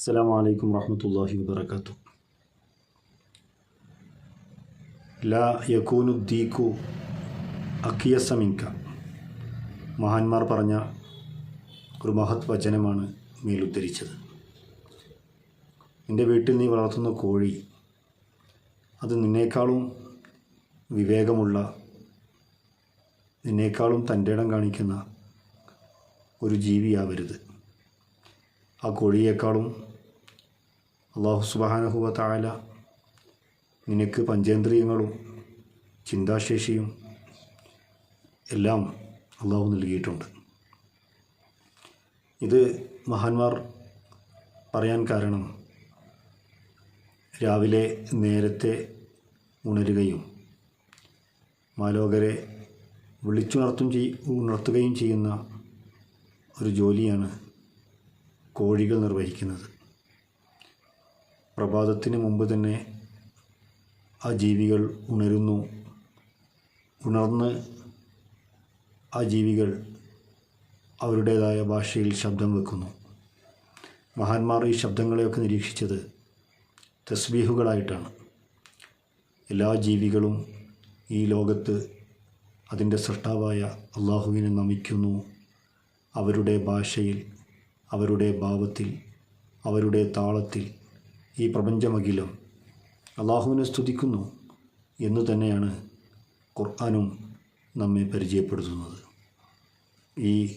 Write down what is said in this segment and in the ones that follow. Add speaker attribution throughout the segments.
Speaker 1: അസ്സാം വലൈക്കും വാഹമത്തല്ലാഹി വാബർക്കാത്തു ലാ യക്കൂനുദ്ദീക്കു അക്കിയസമിങ്ക മഹാന്മാർ പറഞ്ഞ ഒരു മഹത് വചനമാണ് മേലുദ്ധരിച്ചത്. നിന്റെ വീട്ടിൽ നീ വളർത്തുന്ന കോഴി അത് നിന്നേക്കാളും വിവേകമുള്ള നിന്നേക്കാളും തന്റെ ഇടം കാണിക്കുന്ന ഒരു ജീവിയാവരുത്. ആ കോഴിയേക്കാളും അള്ളാഹു സുബാനഹുവ താല നിനക്ക് പഞ്ചേന്ദ്രിയങ്ങളും ചിന്താശേഷിയും എല്ലാം അള്ളാഹു നൽകിയിട്ടുണ്ട്. ഇത് മഹാന്മാർ പറയാൻ കാരണം രാവിലെ നേരത്തെ ഉണരുകയും മാലോകരെ വിളിച്ചുണർത്തും ചെയ് ഉണർത്തുകയും ചെയ്യുന്ന ഒരു ജോലിയാണ് കോഴികൾ നിർവഹിക്കുന്നത്. പ്രഭാതത്തിന് മുമ്പ് തന്നെ ആ ജീവികൾ ഉണരുന്നു. ഉണർന്ന് ആ ജീവികൾ അവരുടേതായ ഭാഷയിൽ ശബ്ദം വെക്കുന്നു. മഹാന്മാർ ഈ ശബ്ദങ്ങളെയൊക്കെ നിരീക്ഷിച്ചത് തസ്ബീഹുകളായിട്ടാണ്. എല്ലാ ജീവികളും ഈ ലോകത്ത് അതിന്റെ സൃഷ്ടാവായ അള്ളാഹുവിനെ നമിക്കുന്നു. അവരുടെ ഭാഷയിൽ അവരുടെ ഭാവത്തിൽ അവരുടെ താളത്തിൽ ഈ പ്രപഞ്ചമഖിലം അള്ളാഹുവിനെ സ്തുതിക്കുന്നു എന്ന് തന്നെയാണ് ഖുർആാനും നമ്മെ പരിചയപ്പെടുത്തുന്നത്. ഈ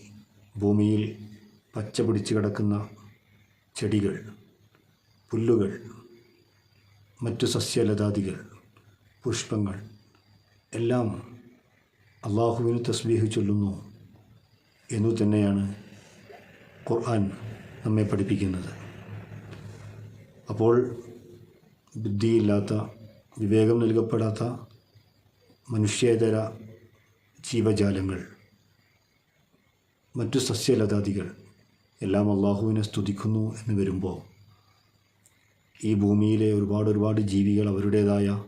Speaker 1: ഭൂമിയിൽ പച്ച പിടിച്ച് കിടക്കുന്ന ചെടികൾ പുല്ലുകൾ മറ്റു സസ്യലതാദികൾ പുഷ്പങ്ങൾ എല്ലാം അള്ളാഹുവിന് തസ്ബീഹ് ചൊല്ലുന്നു എന്നു തന്നെയാണ് ഖുർആൻ നമ്മെ പഠിപ്പിക്കുന്നത്. അപ്പോൾ ബുദ്ധിയില്ലാത്ത വിവേകം നൽകപ്പെടാത്ത മനുഷ്യേതര ജീവജാലങ്ങൾ മറ്റു സസ്യലതാദികൾ എല്ലാം അള്ളാഹുവിനെ സ്തുതിക്കുന്നു എന്ന് വരുമ്പോൾ ഈ ഭൂമിയിലെ ഒരുപാട് ഒരുപാട് ജീവികൾ അവരുടേതായ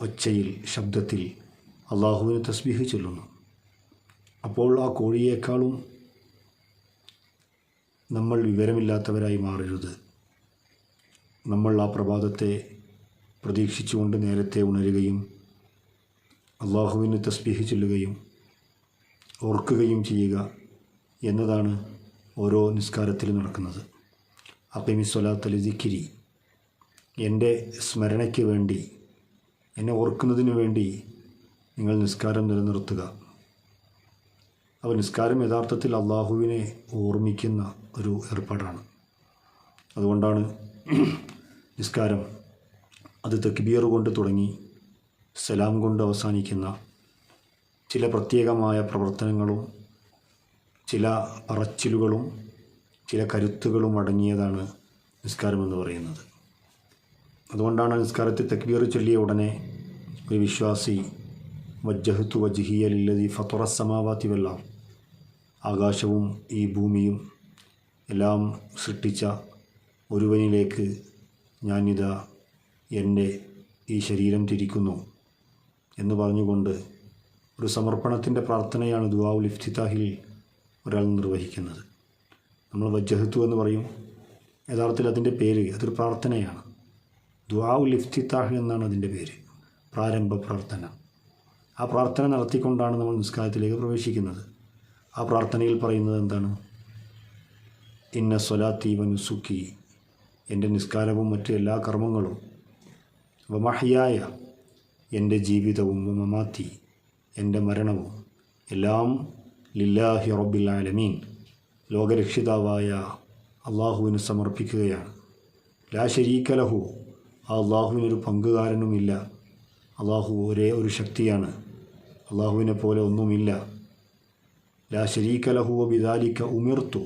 Speaker 1: ഒച്ചയിൽ ശബ്ദത്തിൽ അള്ളാഹുവിനെ തസ്ബീഹ് ചൊല്ലുന്നു. അപ്പോൾ ആ കോഴിയേക്കാളും നമ്മൾ വിവരമില്ലാത്തവരായി മാറരുത്. നമ്മൾ ആ പ്രഭാതത്തെ പ്രതീക്ഷിച്ചുകൊണ്ട് നേരത്തെ ഉണരുകയും അള്ളാഹുവിന് തസ്ബീഹ് ചൊല്ലുകയും ഓർക്കുകയും ചെയ്യുക എന്നതാണ് ഓരോ നിസ്കാരത്തിലും നടക്കുന്നത്. അപ്പിമി സ്വലാത്തലി ദിക്കിരി എന്റെ സ്മരണയ്ക്ക് വേണ്ടി എന്നെ ഓർക്കുന്നതിന് വേണ്ടി നിങ്ങൾ നിസ്കാരം നിലനിർത്തുക. അപ്പോൾ നിസ്കാരം യഥാർത്ഥത്തിൽ അള്ളാഹുവിനെ ഓർമ്മിക്കുന്ന ഒരു ഏർപ്പാടാണ്. അതുകൊണ്ടാണ് നിസ്കാരം. അത് തക്ബീർ കൊണ്ട് തുടങ്ങി സലാം കൊണ്ട് അവസാനിക്കുന്ന ചില പ്രത്യേകമായ പ്രവർത്തനങ്ങളും ചില പറച്ചിലുകളും ചില കരുത്തുകളും അടങ്ങിയതാണ് നിസ്കാരം എന്ന് പറയുന്നത്. അതുകൊണ്ടാണ് നിസ്കാരത്തിൽ തക്ബീർ ചൊല്ലിയ ഉടനെ ഒരു വിശ്വാസി വജ്ജഹത്തു വജ്ഹിയ ഫത്തുറസമാവാത്തി ഫത്തുറ സമാവാത്തി വെല്ലാം ആകാശവും ഈ ഭൂമിയും എല്ലാം സൃഷ്ടിച്ച ഒരുവനിലേക്ക് ഞാനിതാ എന്റെ ഈ ശരീരം തിരിക്കുന്നു എന്ന് പറഞ്ഞുകൊണ്ട് ഒരു സമർപ്പണത്തിന്റെ പ്രാർത്ഥനയാണ് ദുവാവുൽ ഇഫ്തിതാഹിൽ ഒരാൾ നിർവഹിക്കുന്നത്. നമ്മൾ വജ്ജഹത്തു എന്ന് പറയും. യഥാർത്ഥത്തിൽ അതിന്റെ പേര് അതൊരു പ്രാർത്ഥനയാണ്. ദുവാവുൽ ഇഫ്തിതാഹ് എന്നാണ് അതിന്റെ പേര്. പ്രാരംഭ പ്രാർത്ഥന. ആ പ്രാർത്ഥന നടത്തിക്കൊണ്ടാണ് നമ്മൾ നിസ്കാരത്തിലേക്ക് പ്രവേശിക്കുന്നത്. ആ പ്രാർത്ഥനയിൽ പറയുന്നത് എന്താണ്? ഇന്ന സ്വലാത്തി വനുസുക്കി എന്റെ നിസ്കാരവും മറ്റു എല്ലാ കർമ്മങ്ങളും. വമഹയായ എന്റെ ജീവിതവും വമമാത്തി എന്റെ മരണവും എല്ലാം ലില്ലാഹി റബ്ബിൽ ആലമീൻ. ലോകരക്ഷിതാവായ അള്ളാഹുവിന് സമർപ്പിക്കുകയാണ്. ലാ ശരീക്കലഹു ആ അള്ളാഹുവിനൊരു പങ്കുകാരനുമില്ല. അള്ളാഹു ഒരേ ഒരു ശക്തിയാണ്. അള്ളാഹുവിനെ പോലെ ഒന്നുമില്ല. ലാ ശരീക്കലഹു ബിദാലിക്ക ഉമിർത്തു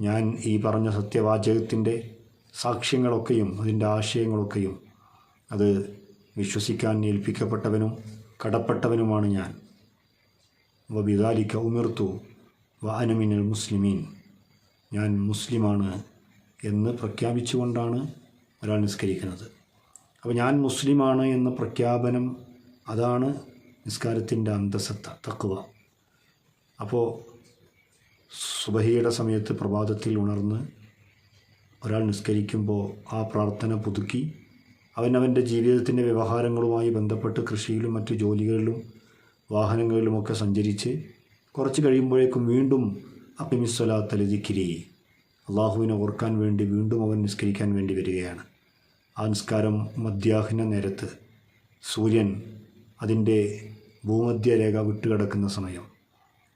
Speaker 1: ഞാൻ ഈ പറഞ്ഞ സത്യവാചകത്തിന്റെ സാക്ഷ്യങ്ങളൊക്കെയും അതിന്റെ ആശയങ്ങളൊക്കെയും അത് വിശ്വസിക്കാൻ ഏൽപ്പിക്കപ്പെട്ടവനും കടപ്പെട്ടവനുമാണ് ഞാൻ. വ ബിദാലിക്ക ഉമിർത്തു വ അനമിനൽ മുസ്ലിമീൻ. ഞാൻ മുസ്ലിമാണ് എന്ന് പ്രഖ്യാപിച്ചുകൊണ്ടാണ് ഒരാൾ നിസ്കരിക്കുന്നത്. അപ്പോൾ ഞാൻ മുസ്ലിമാണ് എന്ന പ്രഖ്യാപനം അതാണ് നിസ്കാരത്തിന്റെ അന്തസത്ത തക്കുവ അപ്പോൾ സുബഹിയുടെ സമയത്ത് പ്രഭാതത്തിൽ ഉണർന്ന് ഒരാൾ നിസ്കരിക്കുമ്പോൾ ആ പ്രാർത്ഥന പുതുക്കി. അവൻ അവന്റെ ജീവിതത്തിന്റെ വ്യവഹാരങ്ങളുമായി ബന്ധപ്പെട്ട് കൃഷിയിലും മറ്റു ജോലികളിലും വാഹനങ്ങളിലുമൊക്കെ സഞ്ചരിച്ച് കുറച്ച് കഴിയുമ്പോഴേക്കും വീണ്ടും അപ്പിമിസ്വലാ തലതിക്കിരി അള്ളാഹുവിനെ ഓർക്കാൻ വേണ്ടി വീണ്ടും അവൻ നിസ്കരിക്കാൻ വേണ്ടി വരികയാണ്. ആ നിസ്കാരം മധ്യാഹ്ന നേരത്ത് സൂര്യൻ അതിന്റെ ഭൂമധ്യരേഖ വിട്ടുകിടക്കുന്ന സമയം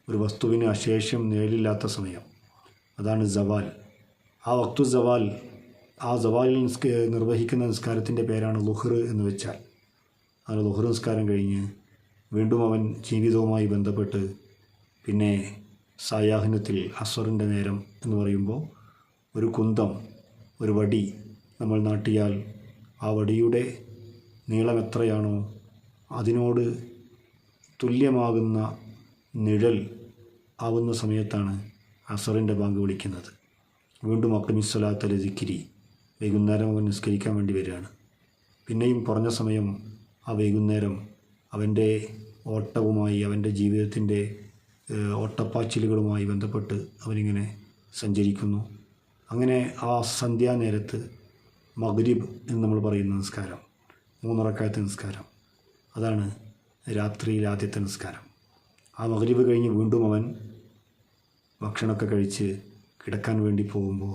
Speaker 1: ഒരു വസ്തുവിന് അശേഷം നിഴലില്ലാത്ത സമയം അതാണ് ജവാൽ ആ വക്തു സവാൽ ആ സവാലിൽ നിർവഹിക്കുന്ന നിസ്കാരത്തിന്റെ പേരാണ് ലുഹർ എന്ന് വെച്ചാൽ. ആ ലുഹർ നിസ്കാരം കഴിഞ്ഞ് വീണ്ടും അവൻ ജീവിതവുമായി ബന്ധപ്പെട്ട് പിന്നെ സായാഹ്നത്തിൽ അസ്വറിന്റെ നേരം എന്ന് പറയുമ്പോൾ ഒരു കുന്തം ഒരു വടി നമ്മൾ നാട്ടിയാൽ ആ വടിയുടെ നീളം എത്രയാണോ അതിനോട് തുല്യമാകുന്ന നിഴൽ ആവുന്ന സമയത്താണ് അസറിന്റെ ബാങ്ക് വിളിക്കുന്നത്. വീണ്ടും അക്രമിസ്വലാത്തല ദിക്കിരി വൈകുന്നേരം അവൻ നിസ്കരിക്കാൻ വേണ്ടി വരികയാണ്. പിന്നെയും കുറഞ്ഞ സമയം ആ വൈകുന്നേരം അവന്റെ ഓട്ടവുമായി അവന്റെ ജീവിതത്തിന്റെ ഓട്ടപ്പാച്ചിലുകളുമായി ബന്ധപ്പെട്ട് അവനിങ്ങനെ സഞ്ചരിക്കുന്നു. അങ്ങനെ ആ സന്ധ്യാനേരത്ത് മഗ്രിബ് എന്ന് നമ്മൾ പറയുന്ന നിസ്കാരം മൂന്നുറക്കാലത്തെ നിസ്കാരം അതാണ് രാത്രിയിൽ ആദ്യത്തെ നിസ്കാരം. ആ മഗ്രിബ് കഴിഞ്ഞ് വീണ്ടും അവൻ ഭക്ഷണമൊക്കെ കഴിച്ച് കിടക്കാൻ വേണ്ടി പോകുമ്പോൾ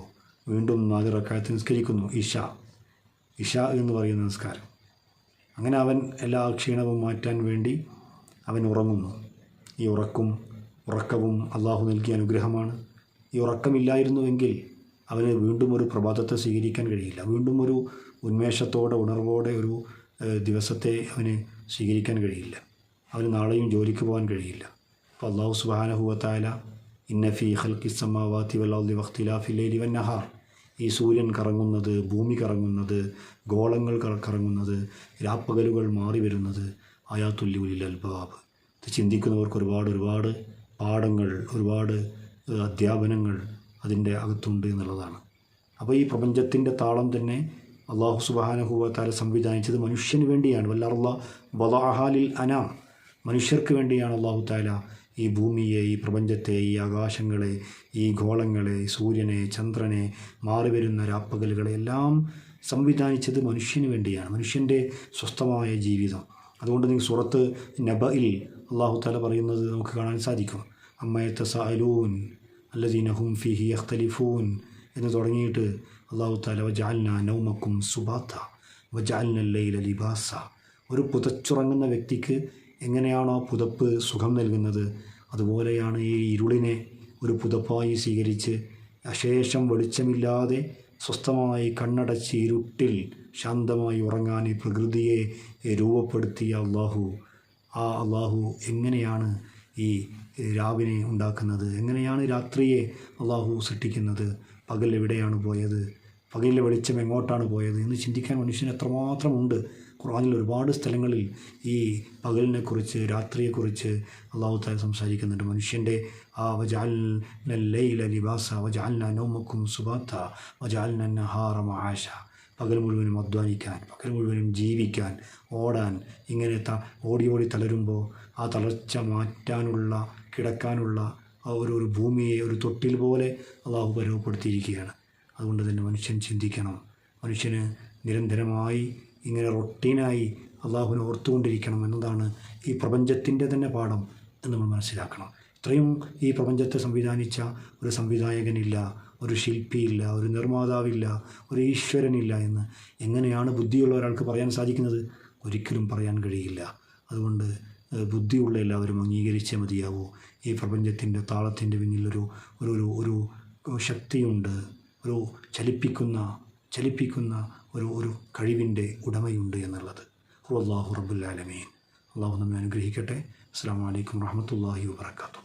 Speaker 1: വീണ്ടും നാല് റക്കായത്ത് നിസ്കരിക്കുന്നു ഇഷ. ഇഷ എന്ന് പറയുന്ന നമസ്കാരം അങ്ങനെ അവൻ എല്ലാ ക്ഷീണവും മാറ്റാൻ വേണ്ടി അവൻ ഉറങ്ങുന്നു. ഈ ഉറക്കും ഉറക്കവും അള്ളാഹു നൽകിയ അനുഗ്രഹമാണ്. ഈ ഉറക്കമില്ലായിരുന്നുവെങ്കിൽ അവന് വീണ്ടും ഒരു പ്രഭാതത്തെ സ്വീകരിക്കാൻ കഴിയില്ല. വീണ്ടും ഒരു ഉന്മേഷത്തോടെ ഉണർവോടെ ഒരു ദിവസത്തെ അവന് സ്വീകരിക്കാൻ കഴിയില്ല. അവന് നാളെയും ജോലിക്ക് പോകാൻ കഴിയില്ല. അപ്പോൾ അള്ളാഹു സുബാനഹുവത്തായ ഇന്നഫി ഹൽക്കി സമാവാത്തി വല്ലാഹി വഖ്തിലാഫി ലൈലി വന്നഹാർ ഈ സൂര്യൻ കറങ്ങുന്നത് ഭൂമി കറങ്ങുന്നത് ഗോളങ്ങൾ കറ- കറങ്ങുന്നത് രാപ്പകലുകൾ മാറി വരുന്നത് ആയാത്തുല്യുലിൽ അൽബാബ്. ഇത് ചിന്തിക്കുന്നവർക്ക് ഒരുപാട് ഒരുപാട് പാഠങ്ങൾ ഒരുപാട് അധ്യാപനങ്ങൾ അതിന്റെ അകത്തുണ്ട് എന്നുള്ളതാണ്. അപ്പോൾ ഈ പ്രപഞ്ചത്തിന്റെ താളം തന്നെ അള്ളാഹു സുബാനഹുവത്താല സംവിധാനിച്ചത് മനുഷ്യന് വേണ്ടിയാണ്. വല്ലാറുള്ള ബദാഹാലിൽ അനാം. മനുഷ്യർക്ക് വേണ്ടിയാണ് അള്ളാഹു താല ഈ ഭൂമിയെ ഈ പ്രപഞ്ചത്തെ ഈ ആകാശങ്ങളെ ഈ ഗോളങ്ങളെ സൂര്യനെ ചന്ദ്രനെ മാറി വരുന്ന രാപ്പകലുകളെ എല്ലാം സംവിധാനിച്ചത് മനുഷ്യന് വേണ്ടിയാണ്. മനുഷ്യന്റെ സ്വസ്ഥമായ ജീവിതം. അതുകൊണ്ട് നിങ്ങൾ സുറത്ത് നബയിൽ അള്ളാഹു താല പറയുന്നത് നമുക്ക് കാണാൻ സാധിക്കും. അമ്മയത്ത സഅലൂൻ അല്ലദീനഹും ഫിഹി അഖ്തലിഫൂൻ എന്ന് തുടങ്ങിയിട്ട് അള്ളാഹു താല വജാൽന നൗമക്കും സുബാത്ത വജാൽന ലൈല ലിബാസ. ഒരു പുതച്ചുറങ്ങുന്ന വ്യക്തിക്ക് എങ്ങനെയാണോ പുതപ്പ് സുഖം നൽകുന്നത്? അതുപോലെയാണ് ഈ ഇരുളിനെ ഒരു പുതപ്പായി സ്വീകരിച്ച് അശേഷം വെളിച്ചമില്ലാതെ സ്വസ്ഥമായി കണ്ണടച്ച് ഇരുട്ടിൽ ശാന്തമായി ഉറങ്ങാൻ ഈ പ്രകൃതിയെ രൂപപ്പെടുത്തിയ അള്ളാഹു. ആ അള്ളാഹു എങ്ങനെയാണ് ഈ രാവിനെ ഉണ്ടാക്കുന്നത്? എങ്ങനെയാണ് രാത്രിയെ അള്ളാഹു സൃഷ്ടിക്കുന്നത്? പകൽ എവിടെയാണ് പോയത്? പകലിലെ വെളിച്ചം എങ്ങോട്ടാണ് പോയത് എന്ന് ചിന്തിക്കാൻ മനുഷ്യന് എത്രമാത്രമുണ്ട്. ഖുർആനിൽ ഒരുപാട് സ്ഥലങ്ങളിൽ ഈ പകലിനെക്കുറിച്ച് രാത്രിയെക്കുറിച്ച് അള്ളാഹു താല സംസാരിക്കുന്നുണ്ട്. മനുഷ്യന്റെ ആ വജാലിന ലൈല ലിബാസ വജാലിന നോമക്കും സുബാത്ത വജാലിന നഹാറമ ആശ പകൽ മുഴുവനും അധ്വാനിക്കാൻ പകൽ മുഴുവനും ജീവിക്കാൻ ഓടാൻ ഇങ്ങനെ ത ഓടി ഓടി തളരുമ്പോൾ ആ തളർച്ച മാറ്റാനുള്ള കിടക്കാനുള്ള ആ ഒരു ഒരു ഭൂമിയെ ഒരു തൊട്ടിൽ പോലെ അള്ളാഹു പരവപ്പെടുത്തിയിരിക്കുകയാണ്. അതുകൊണ്ട് തന്നെ മനുഷ്യൻ ചിന്തിക്കണം. മനുഷ്യന് നിരന്തരമായി ഇങ്ങനെ റൊട്ടീനായി അള്ളാഹുവിനെ ഓർത്തുകൊണ്ടിരിക്കണം എന്നതാണ് ഈ പ്രപഞ്ചത്തിന്റെ തന്നെ പാഠം എന്ന് നമ്മൾ മനസ്സിലാക്കണം. ഇത്രയും ഈ പ്രപഞ്ചത്തെ സംവിധാനിച്ച ഒരു സംവിധായകനില്ല ഒരു ശില്പിയില്ല ഒരു നിർമ്മാതാവില്ല ഒരു ഈശ്വരനില്ല എന്ന് എങ്ങനെയാണ് ബുദ്ധിയുള്ള ഒരാൾക്ക് പറയാൻ സാധിക്കുന്നത്? ഒരിക്കലും പറയാൻ കഴിയില്ല. അതുകൊണ്ട് ബുദ്ധിയുള്ള എല്ലാവരും അംഗീകരിച്ചേ മതിയാവൂ. ഈ പ്രപഞ്ചത്തിന്റെ താളത്തിന്റെ പിന്നിലൊരു ഒരു ഒരു ശക്തിയുണ്ട്. ഒരു ചലിപ്പിക്കുന്ന ചലിപ്പിക്കുന്ന ഒരു ഒരു കഴിവിന്റെ ഉടമയുണ്ട് എന്നുള്ളത്. അള്ളാഹു റബുല്ലാലമീൻ അള്ളാഹു നമ്മെ അനുഗ്രഹിക്കട്ടെ. അസ്സാം വലൈക്കും വാഹമത്തല്ലാഹി വാബർക്കാത്തു